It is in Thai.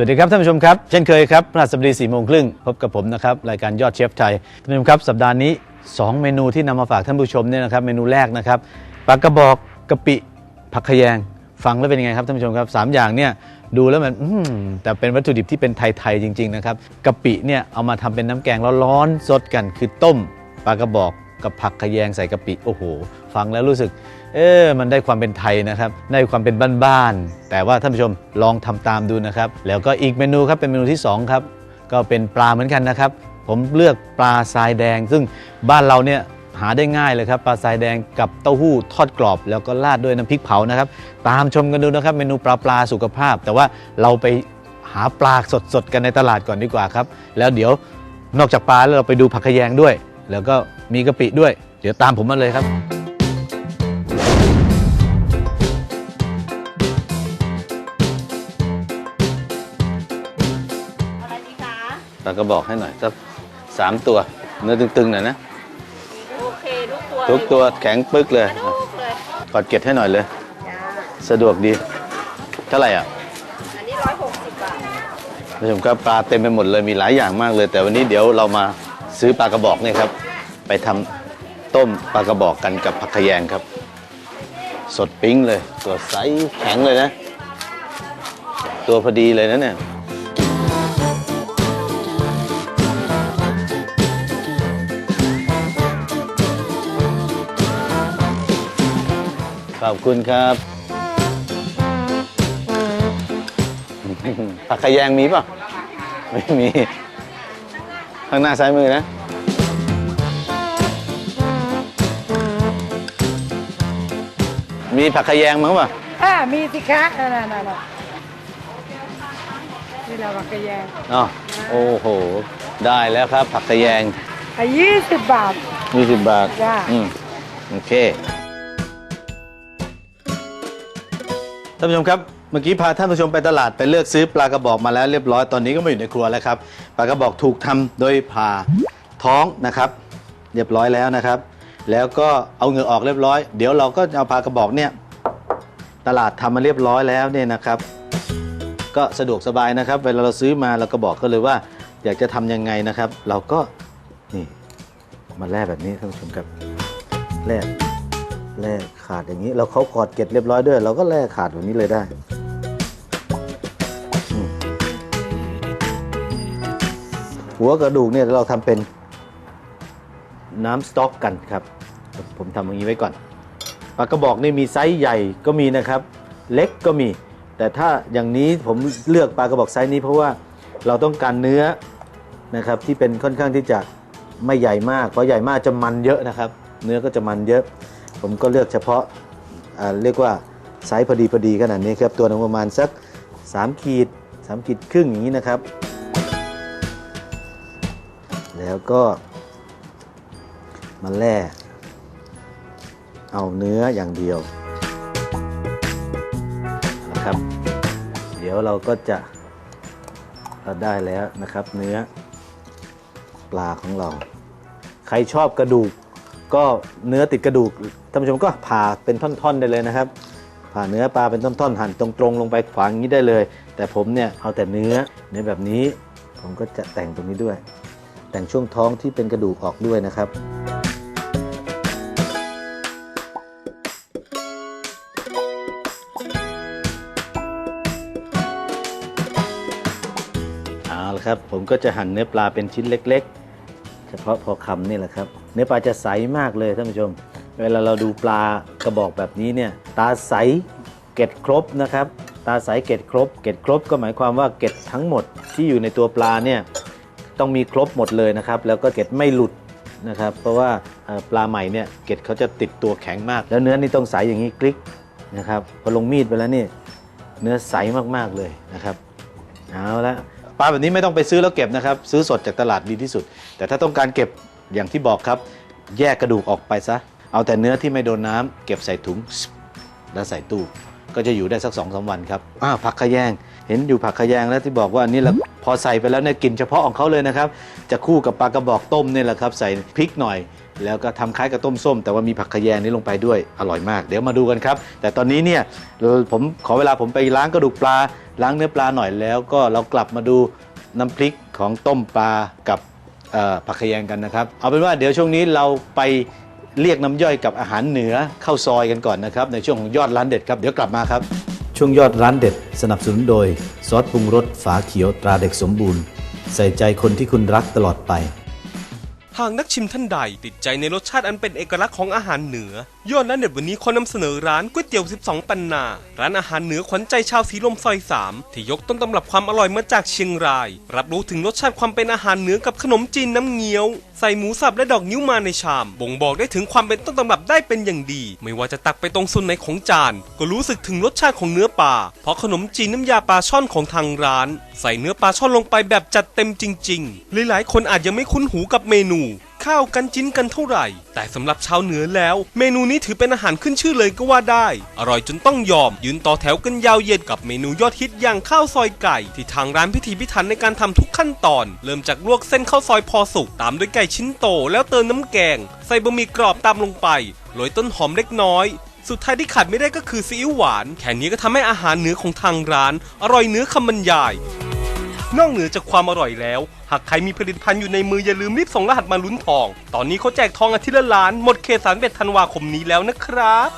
สวัสดีครับท่านผู้ชมครับ เช่นเคยครับพฤหัสบดีสี่โมงครึ่งพบกับผมนะครับ รายการยอดเชฟไทยท่านผู้ชมครับ สัปดาห์นี้ 2 เมนูที่นำมาฝากท่านผู้ชมเนี่ยนะครับเมนูแรกนะครับปลากระบอกกะปิผักขยงฟังแล้วเป็นยังไงครับท่านผู้ชมครับสามอย่างเนี่ยดูแล้วมันแต่เป็นวัตถุดิบที่เป็นไทยๆจริง ๆ นะครับกะปิเนี่ยเอามาทำเป็นน้ำแกงร้อนๆสดกันคือต้มปลากระบอก กับผักขยงใส่กะปิโอ้โห ฟังแล้วรู้สึก เออมันได้ความเป็นไทยนะครับ ได้ความเป็นบ้านๆแต่ว่าท่านผู้ชมลองทำตามดูนะครับ แล้วก็อีกเมนูครับเป็นเมนูที่2ครับก็เป็นปลาเหมือนกันนะครับ ผมเลือกปลาทรายแดง ซึ่งบ้านเราเนี่ยหาได้ง่ายเลยครับปลาทรายแดงกับเต้าหู้ทอดกรอบ แล้วก็ราดด้วยน้ำพริกเผานะครับ ตามชมกันดูนะครับ เมนูปลาปลาสุขภาพ แต่ว่าเราไปหาปลาสดๆกันในตลาดก่อนดีกว่าครับ แล้วเดี๋ยวนอกจากปลาแล้วเราไปดูผักขยงด้วย แล้วก็มีกะปิด้วย เดี๋ยวตามผมมาเลยครับ อะไรดีคะปลากระบอกให้หน่อยสักสามตัว เนื้อตึงๆหน่อยนะ โอเคทุกตัวทุกตัวแข็งปึ๊กเลยทุกเลยกอดเกล็ดให้หน่อยเลย จ้าสะดวกดี เท่าไหร่อะ อันนี้ร้อยหกสิบบาท ท่านผู้ชมครับปลาเต็มไปหมดเลยมีหลายอย่างมากเลย แต่วันนี้เดี๋ยวเรามา ซื้อปลากระบอกเนี่ยครับ ไปทำต้มปลากระบอกกันกับผักขยงครับ สดปิ้งเลย ตัวใสแข็งเลยนะ ตัวพอดีเลยนะเนี่ยขอบคุณครับผักขยงมีป่ะ ไม่มี ข้างหน้าซ้ายมือนะ มีผักขยงมั้งป่ะอ่ามีสิคะนั่นน่ะน่ะนี่แหละผักกระแยงอ๋อโอ้โห ได้แล้วครับ ผักขยงอะยี่สิบบาท 20 บาท จ้ะ อืม โอเค ท่านผู้ชมครับ เมื่อกี้พาท่านผู้ชมไปตลาดไปเลือกซื้อปลากระบอกมาแล้วเรียบร้อยตอนนี้ก็มาอยู่ในครัวแล้วครับปลากระบอกถูกทำโดยผ่าท้องนะครับ เรียบร้อยแล้วนะครับ แล้วก็เอาเหงื่อออกเรียบร้อย เดี๋ยวเราก็เอาปลากระบอกเนี่ยตลาดทำมาเรียบร้อยแล้วเนี่ยนะครับ ก็สะดวกสบายนะครับ เวลาเราซื้อมาเราก็บอกก็เลยว่า อยากจะทำยังไงนะครับ เราก็นี่มาแล่แบบนี้ท่านผู้ชมครับแล่แล่ขาดอย่างนี้ เราเขากอดเกล็ดเรียบร้อยด้วย เราก็แล่ขาดแบบนี้เลยได้ หัวกระดูกเนี่ยเราทำเป็นน้ำสต๊อกกันครับ ผมทำอย่างนี้ไว้ก่อนปลากระบอกนี่มีไซส์ใหญ่ก็มีนะครับ เล็กก็มี แต่ถ้าอย่างนี้ผมเลือกปลากระบอกไซส์นี้เพราะว่าเราต้องการเนื้อนะครับที่เป็นค่อนข้างที่จะไม่ใหญ่มาก เพราะใหญ่มากจะมันเยอะนะครับ เนื้อก็จะมันเยอะ ผมก็เลือกเฉพาะอ่าเรียกว่าไซส์พอดีพอดีขนาดนี้ครับตัวนึงประมาณสัก 3 ขีด 3 ขีดครึ่งอย่างนี้นะครับ แล้วก็มาแล่เอาเนื้ออย่างเดียวนะครับ เดี๋ยวเราก็จะเราได้แล้วนะครับ เนื้อปลาของเรา ใครชอบกระดูก ก็เนื้อติดกระดูกท่านผู้ชมก็ผ่าเป็นท่อนๆได้เลยนะครับ ผ่าเนื้อปลาเป็นท่อนๆหั่นตรงๆลงไปขวางอย่างนี้ได้เลย แต่ผมเนี่ยเอาแต่เนื้อเนื้อแบบนี้ ผมก็จะแต่งตรงนี้ด้วย แต่งช่วงท้องที่เป็นกระดูกออกด้วยนะครับ เอาละครับ ผมก็จะหั่นเนื้อปลาเป็นชิ้นเล็ก ๆ เฉพาะพอคำนี่แหละครับ เนื้อปลาจะใสมากเลยท่านผู้ชม เวลาเราดูปลากระบอกแบบนี้เนี่ยตาใสเกล็ดครบนะครับ ตาใสเกล็ดครบ เกล็ดครบก็หมายความว่าเกล็ดทั้งหมดที่อยู่ในตัวปลาเนี่ย ต้องมีครบหมดเลยนะครับ แล้วก็เกล็ดไม่หลุดนะครับ เพราะว่าปลาใหม่เนี่ยเกล็ดเขาจะติดตัวแข็งมาก แล้วเนื้อนี่ต้องใสอย่างนี้กริกนะครับพอลงมีดไปแล้วนี่เนื้อใสมากๆเลยนะครับเอาละปลาแบบนี้ไม่ต้องไปซื้อแล้วเก็บนะครับ ซื้อสดจากตลาดดีที่สุด แต่ถ้าต้องการเก็บอย่างที่บอกครับ แยกกระดูกออกไปซะ เอาแต่เนื้อที่ไม่โดนน้ำเก็บใส่ถุงแล้วใส่ตู้ก็จะอยู่ได้สักสองสาวันครับอ้าวผักขยง เห็นอยู่ผักขยงแล้วที่บอกว่าอันนี้แหละพอใส่ไปแล้วเนี่ยกลิ่นเฉพาะของเขาเลยนะครับ จะคู่กับปลากระบอกต้มเนี่ยแหละครับ ใส่พริกหน่อย แล้วก็ทำคล้ายกับต้มส้ม แต่ว่ามีผักขยงนี้ลงไปด้วยอร่อยมาก เดี๋ยวมาดูกันครับ แต่ตอนนี้เนี่ยผมขอเวลาผมไปล้างกระดูกปลา ล้างเนื้อปลาหน่อยแล้ว ก็เรากลับมาดูน้ำพริกของต้มปลากับผักขยงกันนะครับ เอาเป็นว่าเดี๋ยวช่วงนี้เราไปเรียกน้ำย่อยกับอาหารเหนือเข้าซอยกันก่อนนะครับ ในช่วงของยอดร้านเด็ดครับ เดี๋ยวกลับมาครับ ช่วงยอดร้านเด็ด สนับสนุนโดย ซอสปรุงรสฝาเขียวตราเด็กสมบูรณ์ ใส่ใจคนที่คุณรักตลอดไป หากนักชิมท่านใดติดใจในรสชาติอันเป็นเอกลักษณ์ของอาหารเหนือยอดนั้นเด็ดวันนี้ขอนำเสนอร้านก๋วยเตี๋ยว 12 ปันนา ร้านอาหารเหนือขวัญใจชาวสีลมซอย 3 ที่ยกต้นตำรับความอร่อยมาจากเชียงราย รับรู้ถึงรสชาติความเป็นอาหารเหนือกับขนมจีนน้ำเงี้ยว ใส่หมูสับและดอกนิ้วมาในชาม บ่งบอกได้ถึงความเป็นต้นตำรับได้เป็นอย่างดี ไม่ว่าจะตักไปตรงส่วนไหนของจาน ก็รู้สึกถึงรสชาติของเนื้อปลาเพราะขนมจีนน้ำยาปลาช่อนของทางร้าน ใส่เนื้อปลาช่อนลงไปแบบจัดเต็มจริงๆหลายๆคนอาจยังไม่คุ้นหูกับเมนู ข้าวกันจิ้นกันเท่าไหร่ แต่สำหรับชาวเหนือแล้ว เมนูนี้ถือเป็นอาหารขึ้นชื่อเลยก็ว่าได้ อร่อยจนต้องยอม ยืนต่อแถวกันยาวเหยียดกับเมนูยอดฮิตอย่างข้าวซอยไก่ ที่ทางร้านพิถีพิถันในการทำทุกขั้นตอน เริ่มจากลวกเส้นข้าวซอยพอสุกตามด้วยไก่ชิ้นโต แล้วเติมน้ำแกง ใส่บะหมี่กรอบตามลงไปโรยต้นหอมเล็กน้อยสุดท้ายที่ขาดไม่ได้ก็คือซีอิ๊วหวาน แค่นี้ก็ทำให้อาหารเหนือของทางร้าน อร่อยเหนือคำบรรยาย นอกเหนือจากความอร่อยแล้ว หากใครมีผลิตภัณฑ์อยู่ในมืออย่าลืมรีบส่งรหัสมาลุ้นทอง ตอนนี้เขาแจกทองอาทิตย์ละล้าน หมดเขตสารเ็ธันวาคมนี้แล้วนะครับ